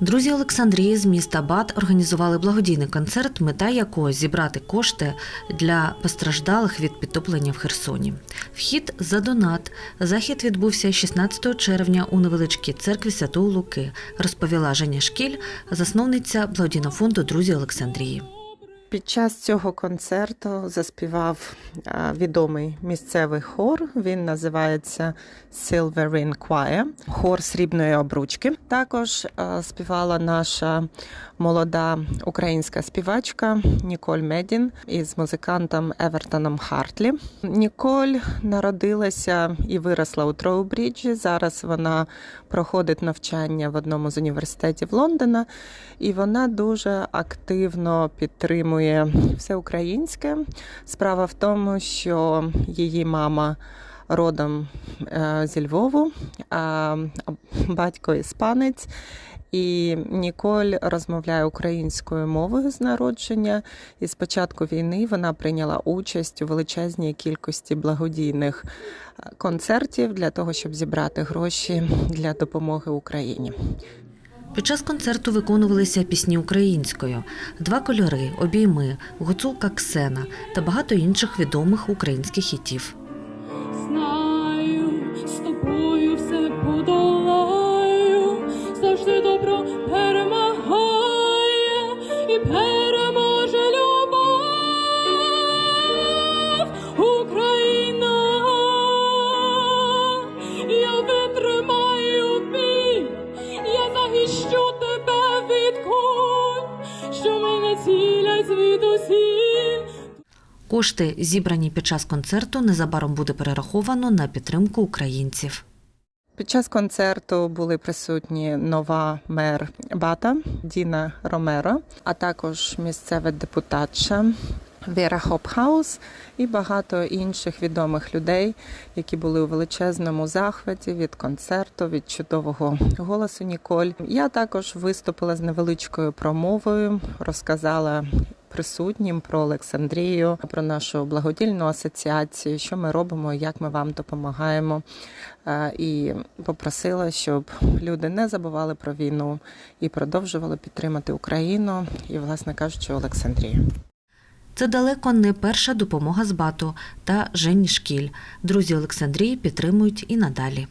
Друзі Олександрії з міста Бат організували благодійний концерт, мета якого зібрати кошти для постраждалих від підтоплення в Херсоні. Вхід за донат. Захід відбувся 16 червня у невеличкій церкві Святого Луки, розповіла Женя Шкіль, засновниця благодійного фонду Друзі Олександрії. Під час цього концерту заспівав відомий місцевий хор. Він називається Silver Ring Choir, хор срібної обручки. Також співала наша молода українська співачка Ніколь Медін із музикантом Евертоном Хартлі. Ніколь народилася і виросла у Троубріджі. Зараз вона проходить навчання в одному з університетів Лондона, і вона дуже активно підтримує все українське. Справа в тому, що її мама родом е, зі Львову, а батько іспанець. І Ніколь розмовляє українською мовою з народження. І з початку війни вона прийняла участь у величезній кількості благодійних е, концертів для того, щоб зібрати гроші для допомоги Україні. Під час концерту виконувалися пісні українською, два кольори, обійми, гуцулка Ксена та багато інших відомих українських хітів. З тобою все подолаю, завжди добро перемагає і переможе Кошти, зібрані під час концерту, незабаром буде перераховано на підтримку українців. Під час концерту були присутні нова мер Бата Діна Ромеро, а також місцева депутатша Віра Хопхаус і багато інших відомих людей, які були у величезному захваті від концерту, від чудового голосу Ніколь. Я також виступила з невеличкою промовою, розказала присутнім про Олександрію, про нашу благодійну асоціацію, що ми робимо, як ми вам допомагаємо. Е, І попросила, щоб люди не забували про війну і продовжували підтримати Україну і, власне кажучи, Олександрію. Це далеко не перша допомога з БАТу та Жені Шкіль. Друзі Олександрії підтримують і надалі.